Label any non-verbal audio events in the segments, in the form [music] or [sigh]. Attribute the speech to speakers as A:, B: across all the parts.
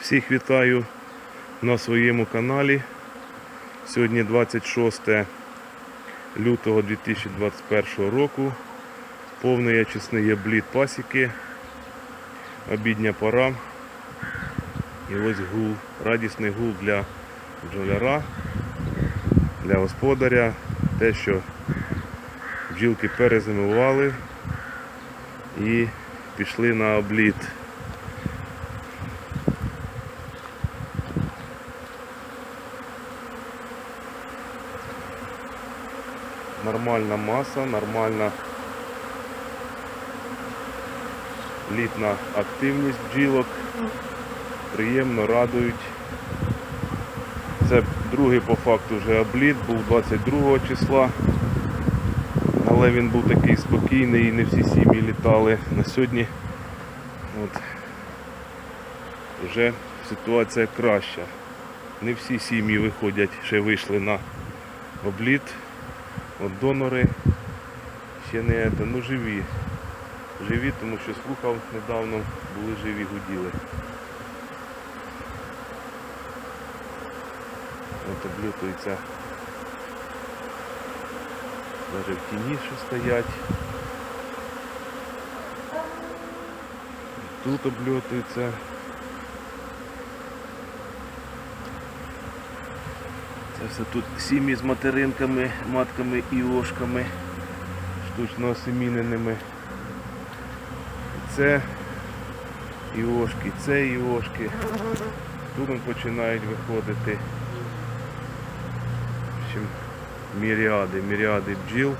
A: Всіх вітаю на своєму каналі. Сьогодні 26 лютого 2021 року. Повний очисний обліт пасіки. Обідня пора. І ось гул. Радісний гул для бджоляра, для господаря. Те, що бджілки перезимували і пішли на обліт. Нормальна маса, нормальна літна активність бджілок. Приємно радують. Це другий по факту вже обліт, був 22 числа. Але він був такий спокійний і не всі сім'ї літали. На сьогодні от, вже ситуація краща. Не всі сім'ї виходять, ще вийшли на обліт. От донори ще не ну живі. Живі, тому що слухав недавно, були живі, гуділи. От облютується. Навіть в тіні що стоять. Тут обльотується. Все тут сім'ї з материнками, матками і ошками, штучно осеміненими. Це іошки, це іошки. Тут вони починають виходити. В общем, міріади, міріади бджіл.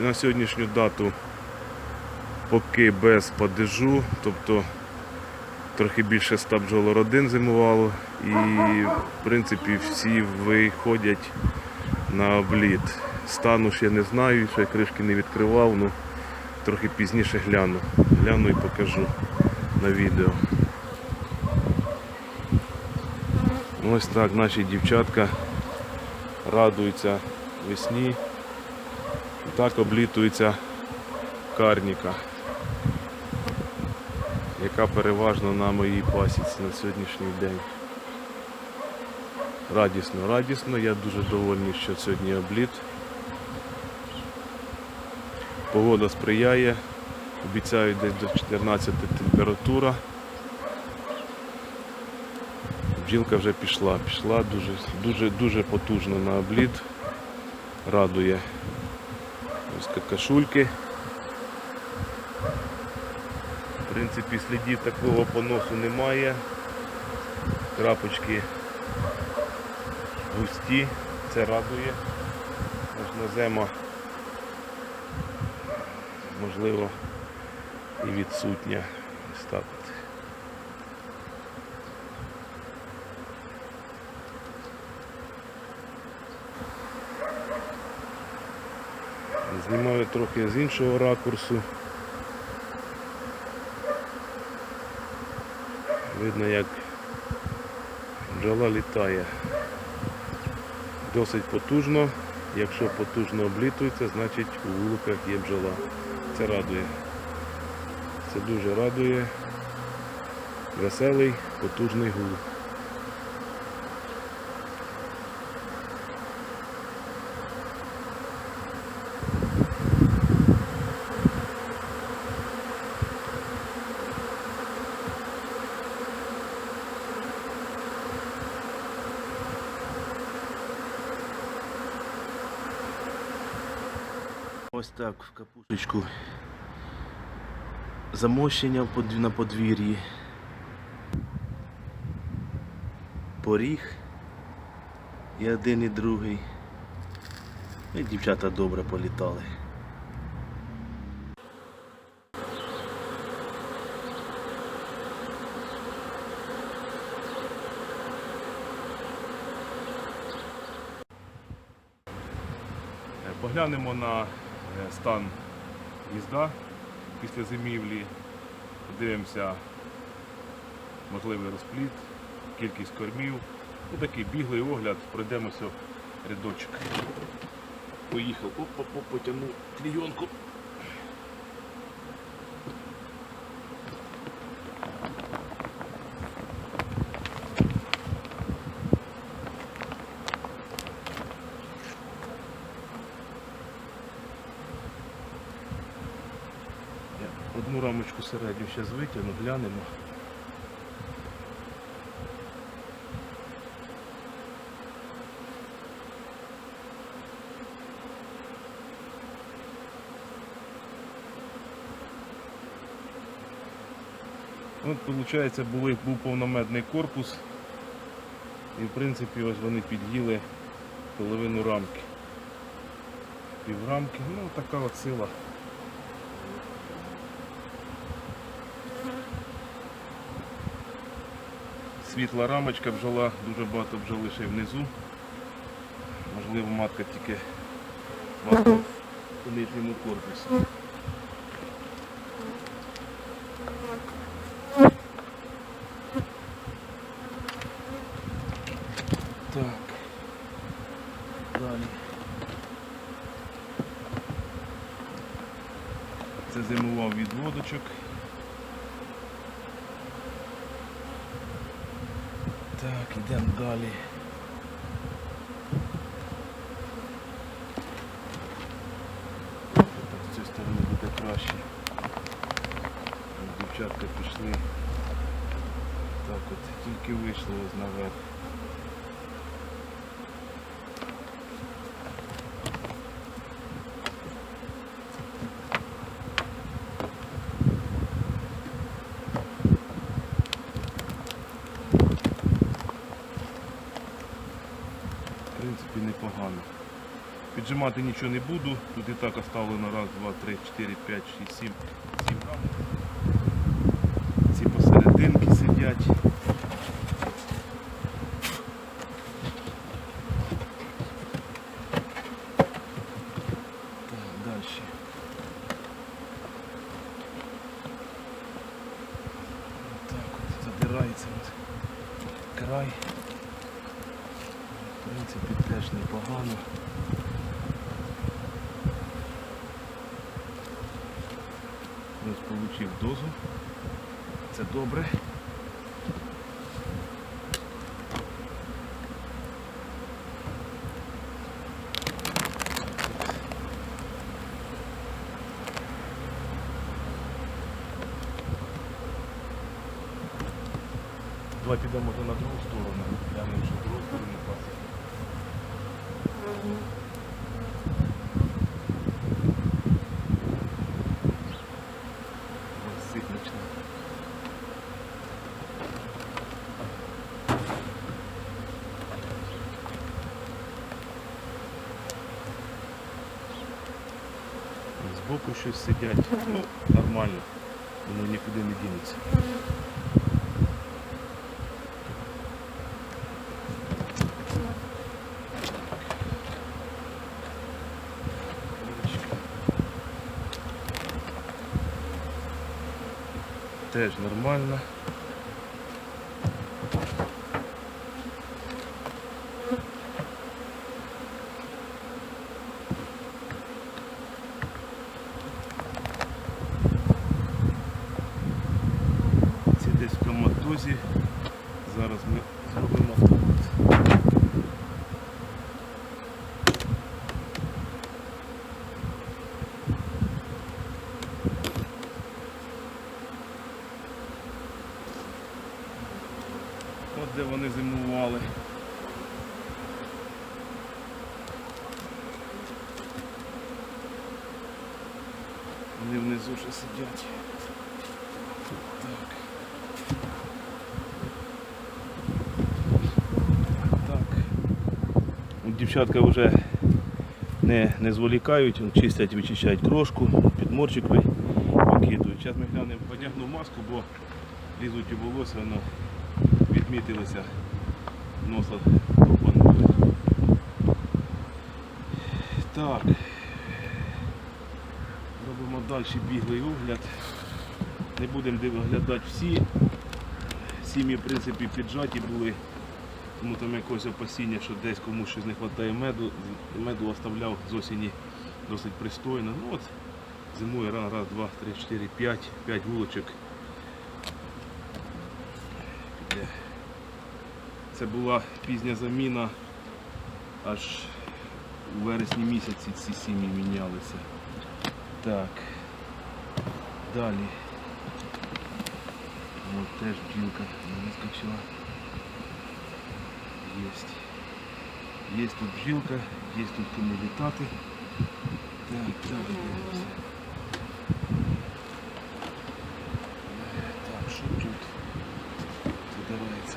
A: На сьогоднішню дату поки без падежу, тобто трохи більше 100 бджолородин зимувало і в принципі всі виходять на обліт. Стану я не знаю, ще кришки не відкривав, ну трохи пізніше гляну. Гляну і покажу на відео. Ось так наші дівчатка радуються весні. І так облітується карніка, яка переважно на моїй пасіці на сьогоднішній день. Радісно, радісно, я дуже довольний, що сьогодні обліт. Погода сприяє, обіцяють десь до 14 температура. Бджілка вже пішла, пішла дуже, дуже, дуже потужно на обліт. Радує. Ось какашульки. В принципі, слідів такого поносу немає. Крапочки густі, це радує. Можна можливо і відсутня. Ось. Знімаю трохи з іншого ракурсу. Видно як бджола літає. Досить потужно. Якщо потужно облітується, значить у вуликах є бджола. Це радує. Це дуже радує. Веселий, потужний гул. Так в капусточку. Замощення на подвір'ї. Поріг. І один, і другий. І дівчата добре політали. Поглянемо на стан гнізда після зимівлі. Подивимося можливий розпліт, кількість кормів. Ну, такий біглий огляд, пройдемося рядочок. Поїхав, оп, оп, оп, потягнув клійонку. Зараз витягну, глянемо. От, виходить, були, був повномедний корпус. І в принципі ось вони під'їли половину рамки. Піврамки, ну така от сила. Світла рамочка бджола, дуже багато бджоли ще й внизу. Можливо, матка тільки матка у нижньому корпусі. Так. Далі. Це зимував відводочок. Так, йдемо далі. З цієї сторони буде краще. Дівчатка пішли. Так от, тільки вийшли ось наверх. В принципі, непогано. Піджимати нічого не буду. Тут і так оставлено раз, два, три, чотири, п'ять, шість, сім. Сім рамок. Ці посерединки сидять. Так, далі. Так от задирається от край. В принципі, теж непогано. Ось дозу. Це добре. Давай підемо на другу сторону. Глянемо, що другу сторону пасить. Ось ситнична. Збоку щось сидять. Ну, [laughs] нормально. Воно нікуди не дінеться. Теж нормально. Ці десь в коматозі. Зараз ми зробимо автомат. От де вони зимували. Вони внизу ще сидять. Так. Так. Дівчатка вже не, не зволікають, чистять, вичищають крошку, підморчик викидують. Зараз ми глянемо, одягну маску, бо лізуть у волосся, воно відмітилися носа пропанули. Так. Робимо далі біглий огляд. Не будемо оглядати всі. Сім'ї, в принципі, піджаті були. Тому там якогось опасіння, що десь комусь щось не вистачає меду. Меду оставляв з осені досить пристойно. Ну от, зимою раз, раз, два, три, чотири, п'ять, п'ять вулочок. Піде. Це була пізня заміна, аж у вересні місяці ці сім'ї мінялися. Так. Далі. От теж бджілка не вискочила. Єсть. Є тут бджілка, є тут кому літати. Так, далі дивимося. Е, Так, що тут? Задирається.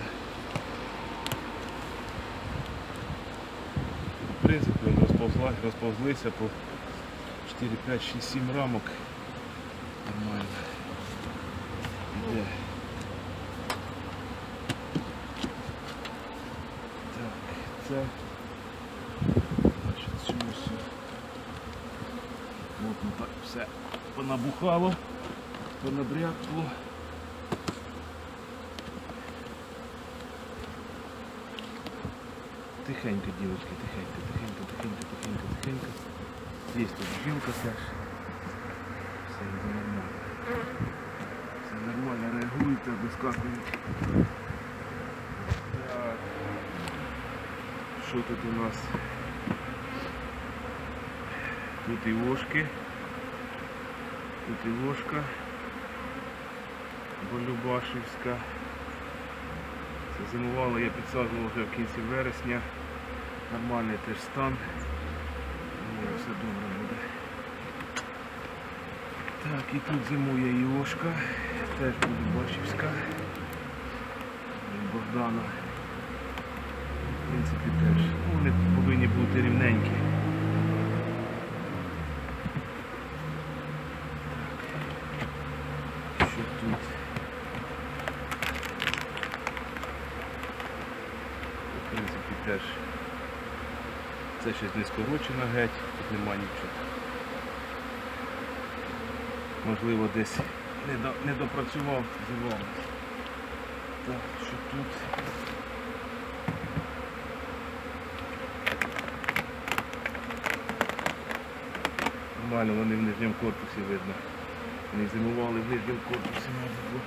A: В принципі, він розповзла, розповзлися по 4, 5, 6, 7 рамок. Нормально. Іде. Так, це. Значить, цю ось. От ну так все понабухало, понабрякло. Тихенько, дівчатки, тихенько, тихенько, тихенько, тихенько, тихенько. Є тут жінка теж. Все нормально. Все нормально реагуєте, вискакують. Так. Що тут у нас? Тут і вошки. Тут і вошка. Болюбашівська. Це зимувало, я підсаджував вже в кінці вересня. Нормальний теж стан. Думаю, все добре буде. Так, і тут зимує Іошка, теж буде Бачівська. Богдана. В принципі теж. Ну, Вони повинні бути рівненькі. Так. Що тут? В принципі теж це не скорочено геть, тут нема нічого. Можливо десь не, до, не допрацював зимом. Так, що тут? Нормально вони в нижньому корпусі видно. Вони зимували в нижньому корпусі, мабуть,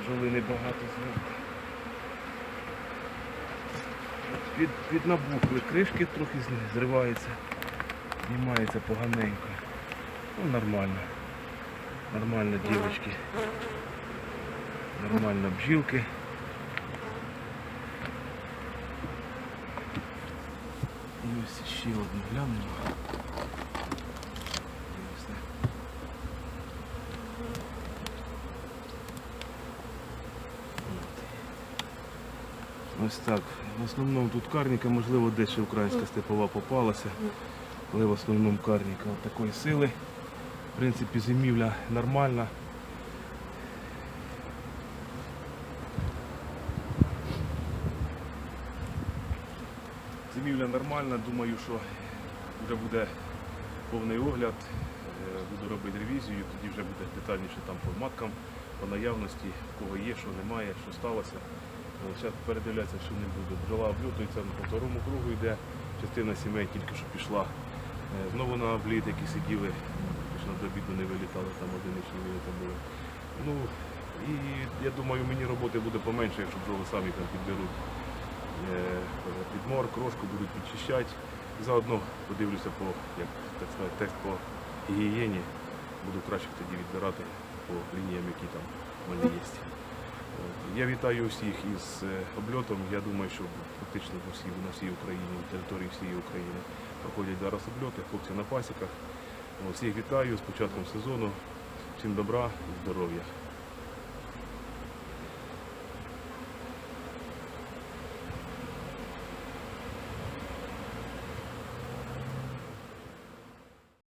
A: бджоли небагато зверху. Під, від набухли кришки трохи зривається, знімається поганенько. Ну нормально. Нормально дівчатки. Нормально бджілки. І ось ще одну глянемо. Ось так. Ось так. В основному тут карніка, можливо, десь ще українська степова попалася, але в основному карніка от такої сили. В принципі, зимівля нормальна. Зимівля нормальна, думаю, що вже буде повний огляд. Е, Буду робити ревізію, тоді вже буде детальніше там по маткам, по наявності, кого є, що немає, що сталося. Зараз передивлятися, що не буду. Бджола облютується по второму кругу йде, частина сімей тільки що пішла. Е, Знову на обліт, які сиділи, фактично до обіду не вилітали, там одиничні виліти були. Ну, і я думаю, мені роботи буде поменше, якщо бджоли самі там підберуть е, підмор, крошку будуть підчищати. Заодно подивлюся по, як так сказати, тест по гігієні. Буду краще тоді відбирати по лініям, які там в мене є. Я вітаю усіх із е, обльотом. Я думаю, що фактично по всій, на всій Україні, на території всієї України проходять зараз обльоти, хлопці на пасіках. Всіх вітаю з початком сезону. Всім добра і здоров'я.